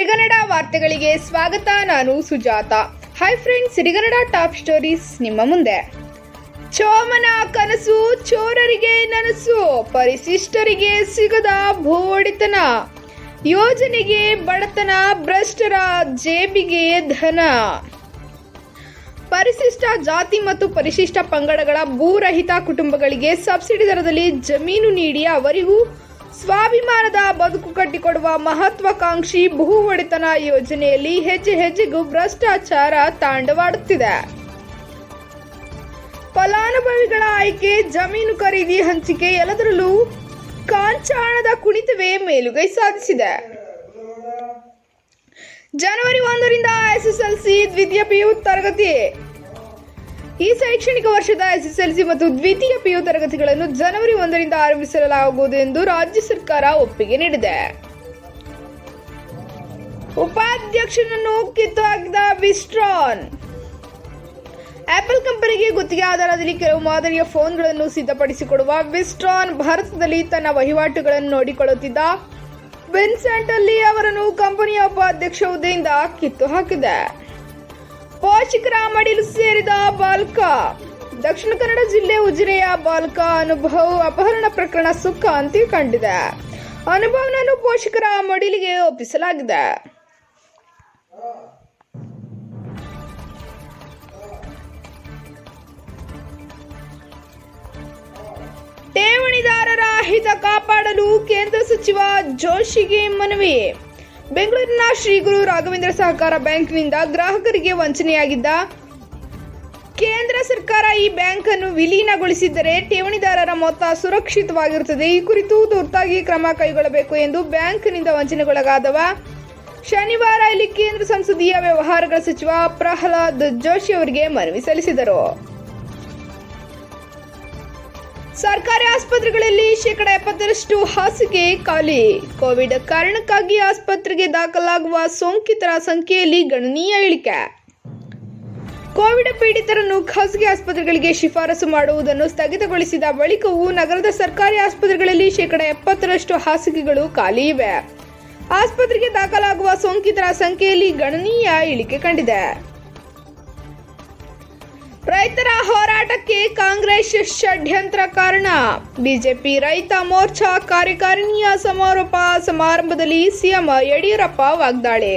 ಸಿರಿಗನ್ನಡ ವಾರ್ತೆಗಳಿಗೆ ಸ್ವಾಗತ. ನಾನು Sujatha. Hi friends Sirigannada top stories ನಿಮ್ಮ ಮುಂದೆ. ಚೋಮನ ಕನಸು, ಚೋರರಿಗೆ ನನಸು, ಪರಿಶಿಷ್ಟರಿಗೆ ಸಿಗದ ಭೂ ಒಡೆತನ ಯೋಜನೆಗೆ ಬಡತನ, ಭ್ರಷ್ಟರ ಜೇಬಿಗೆ ಧನ. ಪರಿಶಿಷ್ಟ ಜಾತಿ ಮತ್ತು ಪರಿಶಿಷ್ಟ ಪಂಗಡಗಳ ಭೂರಹಿತ ಕುಟುಂಬಗಳಿಗೆ ಸಬ್ಸಿಡಿ ದರದಲ್ಲಿ ಜಮೀನು ನೀಡಿ ಅವರಿಗೂ ಸ್ವಾಭಿಮಾನದ ಬದುಕು ಕಟ್ಟಿಕೊಡುವ ಮಹತ್ವಾಕಾಂಕ್ಷಿ ಭೂ ಒಡೆತನ ಯೋಜನೆಯಲ್ಲಿ ಹೆಜ್ಜೆ ಹೆಜ್ಜೆಗೂ ಭ್ರಷ್ಟಾಚಾರ ತಾಂಡವಾಡುತ್ತಿದೆ. ಫಲಾನುಭವಿಗಳ ಆಯ್ಕೆ, ಜಮೀನು ಖರೀದಿ ಹಂಚಿಕೆ ಎಲ್ಲದರಲ್ಲೂ ಕಾಂಚಾಣದ ಕುಣಿತವೇ ಮೇಲುಗೈ ಸಾಧಿಸಿದೆ. ಜನವರಿ ಒಂದರಿಂದ ಎಸ್ಎಸ್ಎಲ್ಸಿ ದ್ವಿತೀಯ ಪಿಯು ತರಗತಿ ಈ ಶೈಕ್ಷಣಿಕ ವರ್ಷದ ಎಸ್ಎಸ್ಎಲ್ಸಿ ಮತ್ತು ದ್ವಿತೀಯ ಪಿಯು ತರಗತಿಗಳನ್ನು ಜನವರಿ ಒಂದರಿಂದ ಆರಂಭಿಸಲಾಗುವುದು ಎಂದು ರಾಜ್ಯ ಸರ್ಕಾರ ಒಪ್ಪಿಗೆ ನೀಡಿದೆ. ಉಪಾಧ್ಯಕ್ಷನನ್ನು ಕಿತ್ತು ಹಾಕಿದ ವಿಸ್ಟ್ರಾನ್. ಆಪಲ್ ಕಂಪನಿಗೆ ಗುತ್ತಿಗೆ ಆಧಾರದಲ್ಲಿ ಕೆಲವು ಮಾದರಿಯ ಫೋನ್ಗಳನ್ನು ಸಿದ್ಧಪಡಿಸಿಕೊಡುವ ವಿಸ್ಟ್ರಾನ್ ಭಾರತದಲ್ಲಿ ತನ್ನ ವಹಿವಾಟುಗಳನ್ನು ನೋಡಿಕೊಳ್ಳುತ್ತಿದ್ದ ವಿನ್ಸೆಂಟ್ ಅಲ್ಲಿ ಅವರನ್ನು ಕಂಪನಿಯ ಉಪಾಧ್ಯಕ್ಷ ಹುದ್ದೆಯಿಂದ ಕಿತ್ತು ಹಾಕಿದೆ. ಪೋಷಕರ ಮಡಿಲು ಸೇರಿದ ಬಾಲಕ. ದಕ್ಷಿಣ ಕನ್ನಡ ಜಿಲ್ಲೆ ಉಜಿರೆಯ ಬಾಲಕ ಅನುಭವ, ಅಪಹರಣ ಪ್ರಕರಣ ಸುಖ ಅಂತ್ಯ ಕಂಡಿದೆ. ಅನುಭವನನ್ನು ಪೋಷಕರ ಮಡಿಲಿಗೆ ಒಪ್ಪಿಸಲಾಗಿದೆ. ಠೇವಣಿದಾರರ ಹಿತ ಕಾಪಾಡಲು ಕೇಂದ್ರ ಸಚಿವ ಜೋಶಿಗೆ ಮನವಿ. ಬೆಂಗಳೂರಿನ ಶ್ರೀ ಗುರು ರಾಘವೇಂದ್ರ ಸಹಕಾರ ಬ್ಯಾಂಕ್ನಿಂದ ಗ್ರಾಹಕರಿಗೆ ವಂಚನೆಯಾಗಿದ್ದ ಕೇಂದ್ರ ಸರ್ಕಾರ ಈ ಬ್ಯಾಂಕ್ ಅನ್ನು ವಿಲೀನಗೊಳಿಸಿದ್ದರೆ ಠೇವಣಿದಾರರ ಮೊತ್ತ ಸುರಕ್ಷಿತವಾಗಿರುತ್ತದೆ. ಈ ಕುರಿತು ತುರ್ತಾಗಿ ಕ್ರಮ ಕೈಗೊಳ್ಳಬೇಕು ಎಂದು ಬ್ಯಾಂಕ್ನಿಂದ ವಂಚನೆಗೊಳಗಾದವ ಶನಿವಾರ ಇಲ್ಲಿ ಕೇಂದ್ರ ಸಂಸದೀಯ ವ್ಯವಹಾರಗಳ ಸಚಿವ ಪ್ರಹ್ಲಾದ್ ಜೋಶಿ ಅವರಿಗೆ ಮನವಿ ಸಲ್ಲಿಸಿದರು. ಸರ್ಕಾರಿ ಆಸ್ಪತ್ರೆಗಳಲ್ಲಿ ಶೇಕಡ ಎಪ್ಪತ್ತರಷ್ಟು ಹಾಸಿಗೆ ಖಾಲಿ. ಕೋವಿಡ್ ಕಾರಣಕ್ಕಾಗಿ ಆಸ್ಪತ್ರೆಗೆ ದಾಖಲಾಗುವ ಸೋಂಕಿತರ ಸಂಖ್ಯೆಯಲ್ಲಿ ಗಣನೀಯ ಇಳಿಕೆ. ಕೋವಿಡ್ ಪೀಡಿತರನ್ನು ಖಾಸಗಿ ಆಸ್ಪತ್ರೆಗಳಿಗೆ ಶಿಫಾರಸು ಮಾಡುವುದನ್ನು ಸ್ಥಗಿತಗೊಳಿಸಿದ ಬಳಿಕವೂ ನಗರದ ಸರ್ಕಾರಿ ಆಸ್ಪತ್ರೆಗಳಲ್ಲಿ ಶೇಕಡ ಎಪ್ಪತ್ತರಷ್ಟು ಹಾಸಿಗೆಗಳು ಖಾಲಿ ಇವೆ. ಆಸ್ಪತ್ರೆಗೆ ದಾಖಲಾಗುವ ಸೋಂಕಿತರ ಸಂಖ್ಯೆಯಲ್ಲಿ ಗಣನೀಯ ಇಳಿಕೆ ಕಂಡಿದೆ. ರೈತರ ಹೋರಾಟಕ್ಕೆ ಕಾಂಗ್ರೆಸ್ ಷಡ್ಯಂತ್ರ ಕಾರಣ. ಬಿಜೆಪಿ ರೈತ ಮೋರ್ಚಾ ಕಾರ್ಯಕಾರಿಣಿಯ ಸಮಾರೋಪ ಸಮಾರಂಭದಲ್ಲಿ ಸಿಎಂ ಯಡಿಯೂರಪ್ಪ ವಾಗ್ದಾಳಿ.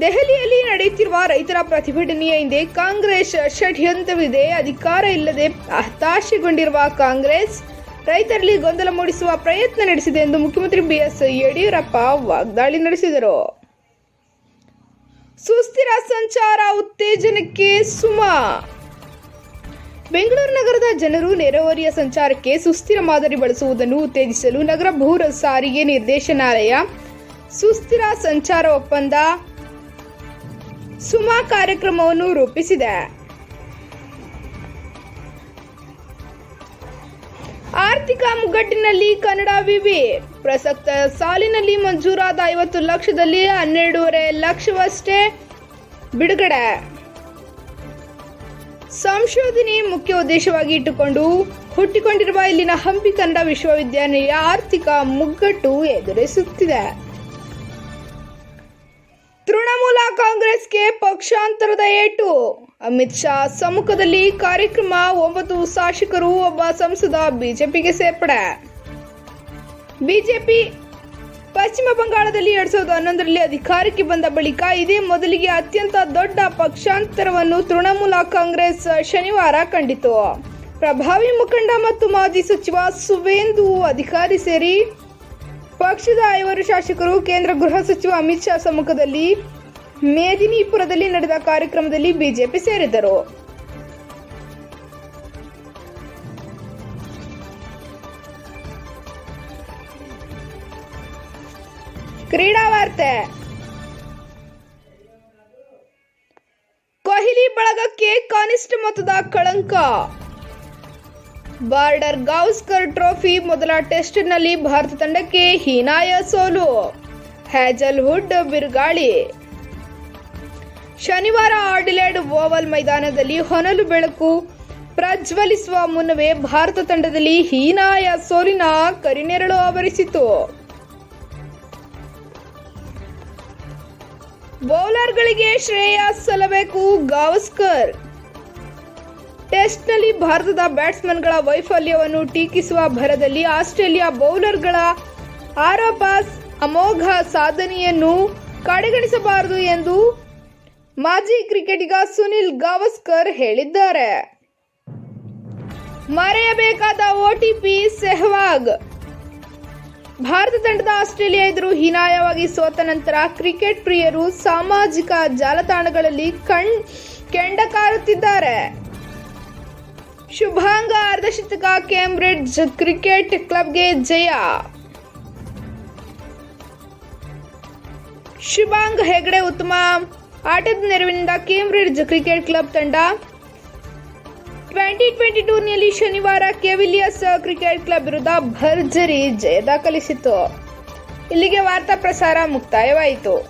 ದೆಹಲಿಯಲ್ಲಿ ನಡೆಯುತ್ತಿರುವ ರೈತರ ಪ್ರತಿಭಟನೆಯ ಹಿಂದೆ ಕಾಂಗ್ರೆಸ್ ಷಡ್ಯಂತ್ರವಿದೆ, ಅಧಿಕಾರ ಇಲ್ಲದೆ ಹತಾಶೆಗೊಂಡಿರುವ ಕಾಂಗ್ರೆಸ್ ರೈತರಲ್ಲಿ ಗೊಂದಲ ಮೂಡಿಸುವ ಪ್ರಯತ್ನ ನಡೆಸಿದೆ ಎಂದು ಮುಖ್ಯಮಂತ್ರಿ ಬಿಎಸ್ ಯಡಿಯೂರಪ್ಪ ವಾಗ್ದಾಳಿ ನಡೆಸಿದರು. ಸುಸ್ಥಿರ ಸಂಚಾರ ಉತ್ತೇಜನಕ್ಕೆ ಸುಮ. ಬೆಂಗಳೂರು ನಗರದ ಜನರು ನೆರೆಹೊರೆಯ ಸಂಚಾರಕ್ಕೆ ಸುಸ್ಥಿರ ಮಾದರಿ ಬಳಸುವುದನ್ನು ಉತ್ತೇಜಿಸಲು ನಗರ ಭೂ ಸಾರಿಗೆ ನಿರ್ದೇಶನಾಲಯ ಸುಸ್ಥಿರ ಸಂಚಾರ ಒಪ್ಪಂದ ಸುಮಾ ಕಾರ್ಯಕ್ರಮವನ್ನು ರೂಪಿಸಿದೆ. ಆರ್ಥಿಕ ಮುಗ್ಗಟ್ಟಿನಲ್ಲಿ ಕನ್ನಡ ವಿವಿ. ಪ್ರಸಕ್ತ ಸಾಲಿನಲ್ಲಿ ಮಂಜೂರಾದ ಐವತ್ತು ಲಕ್ಷದಲ್ಲಿ ಹನ್ನೆರಡೂವರೆ ಲಕ್ಷವಷ್ಟೇ ಬಿಡುಗಡೆ. ಸಂಶೋಧನೆ ಮುಖ್ಯ ಉದ್ದೇಶವಾಗಿ ಇಟ್ಟುಕೊಂಡು ಹುಟ್ಟಿಕೊಂಡಿರುವ ಇಲ್ಲಿನ ಹಂಪಿ ಕನ್ನಡ ವಿಶ್ವವಿದ್ಯಾನಿಲಯ ಆರ್ಥಿಕ ಮುಗ್ಗಟ್ಟು ಎದುರಿಸುತ್ತಿದೆ. ಕಾಂಗ್ರೆಸ್ಗೆ ಪಕ್ಷಾಂತರದ ಏಟು. ಅಮಿತ್ ಶಾ ಸಮ್ಮುಖದಲ್ಲಿ ಕಾರ್ಯಕ್ರಮ ಒಂಬತ್ತು ಶಾಸಕರು, ಒಬ್ಬ ಸಂಸದ, ಬಿಜೆಪಿಗೆ ಸೇರ್ಪಡೆ. ಬಿಜೆಪಿ ಪಶ್ಚಿಮ ಬಂಗಾಳದಲ್ಲಿ ಎರಡ್ ಸಾವಿರದ ಹನ್ನೊಂದರಲ್ಲಿ ಅಧಿಕಾರಕ್ಕೆ ಬಂದ ಬಳಿಕ ಇದೇ ಮೊದಲಿಗೆ ಅತ್ಯಂತ ದೊಡ್ಡ ಪಕ್ಷಾಂತರವನ್ನು ತೃಣಮೂಲ ಕಾಂಗ್ರೆಸ್ ಶನಿವಾರ ಕಂಡಿತು. ಪ್ರಭಾವಿ ಮುಖಂಡ ಮತ್ತು ಮಾಜಿ ಸಚಿವ ಸುವೇಂದು ಅಧಿಕಾರಿ ಸೇರಿ ಪಕ್ಷದ ಐವರು ಶಾಸಕರು, ಕೇಂದ್ರ ಗೃಹ ಸಚಿವ ಅಮಿತ್ ಶಾ ಸಮ್ಮುಖದಲ್ಲಿ ಮೇದಿನಿಪುರದಲ್ಲಿ ನಡೆದ ಕಾರ್ಯಕ್ರಮದಲ್ಲಿ ಬಿಜೆಪಿ ಸೇರಿದರು ಕ್ರೀಡಾ ವಾರ್ತೆ ಕೊಹ್ಲಿ ಬಳಗಕ್ಕೆ ಕನಿಷ್ಠ ಮೊತ್ತದ ಕಳಂಕ. ಬಾರ್ಡರ್ ಗೌಸ್ಕರ್ ಟ್ರೋಫಿ ಮೊದಲ ಟೆಸ್ಟ್ನಲ್ಲಿ ಭಾರತ ತಂಡಕ್ಕೆ ಹೀನಾಯ ಸೋಲು. ಹ್ಯಾಜಲ್ವುಡ್ ಬಿರುಗಾಳಿ. ಶನಿವಾರ ಆಡಿಲೇಡ್ ಓವಲ್ ಮೈದಾನದಲ್ಲಿ ಹೊನಲು ಬೆಳಕು ಪ್ರಜ್ವಲಿಸುವ ಮುನ್ನವೇ ಭಾರತ ತಂಡದಲ್ಲಿ ಹೀನಾಯ ಸೋಲಿನ ಕರಿನೆರಳು ಆವರಿಸಿತು. ಬೌಲರ್ಗಳಿಗೆ ಶ್ರೇಯಸ್ ಸಲ್ಲಬೇಕು ಗಾವಸ್ಕರ್. ಟೆಸ್ಟ್ನಲ್ಲಿ ಭಾರತದ ಬ್ಯಾಟ್ಸ್ಮನ್ಗಳ ವೈಫಲ್ಯವನ್ನು ಟೀಕಿಸುವ ಭರದಲ್ಲಿ ಆಸ್ಟ್ರೇಲಿಯಾ ಬೌಲರ್ಗಳ ಆರೋಪ ಅಮೋಘ ಸಾಧನೆಯನ್ನು ಕಡೆಗಣಿಸಬಾರದು ಎಂದು ಮಾಜಿ ಕ್ರಿಕೆಟಿಗ ಸುನಿಲ್ ಗಾವಸ್ಕರ್ ಹೇಳಿದ್ದಾರೆ. ಮರೆಯಬೇಕಾದ ಓಟಿಪಿ ಸೆಹ್ವಾಗ್. ಭಾರತ ತಂಡದ ಆಸ್ಟ್ರೇಲಿಯಾ ಎದುರು ಹೀನಾಯವಾಗಿ ಸೋತ ನಂತರ ಕ್ರಿಕೆಟ್ ಪ್ರಿಯರು ಸಾಮಾಜಿಕ ಜಾಲತಾಣಗಳಲ್ಲಿ ಕಣ್ ಕೆಂಡ ಕಾರುತ್ತಿದ್ದಾರೆ ಶುಭಾಂಗ ಅರ್ಧಶತಕ ಕೇಂಬ್ರಿಡ್ಜ್ ಕ್ರಿಕೆಟ್ ಕ್ಲಬ್ಗೆ ಜಯ. ಶುಭಾಂಗ್ ಹೆಗಡೆ ಉತ್ತಮ ಆಟದ ನೆರವಿನಿಂದ ಕೇಂಬ್ರಿಡ್ಜ್ ಕ್ರಿಕೆಟ್ ಕ್ಲಬ್ ತಂಡ ಟ್ವೆಂಟಿ ಟ್ವೆಂಟಿ ಟೂರ್ನಿಯಲ್ಲಿ ಶನಿವಾರ ಕೆವಿಲಿಯಸ್ ಕ್ರಿಕೆಟ್ ಕ್ಲಬ್ ವಿರುದ್ಧ ಭರ್ಜರಿ ಜಯ ದಾಖಲಿಸಿತು ಇಲ್ಲಿಗೆ ವಾರ್ತಾ ಪ್ರಸಾರ ಮುಕ್ತಾಯವಾಯಿತು.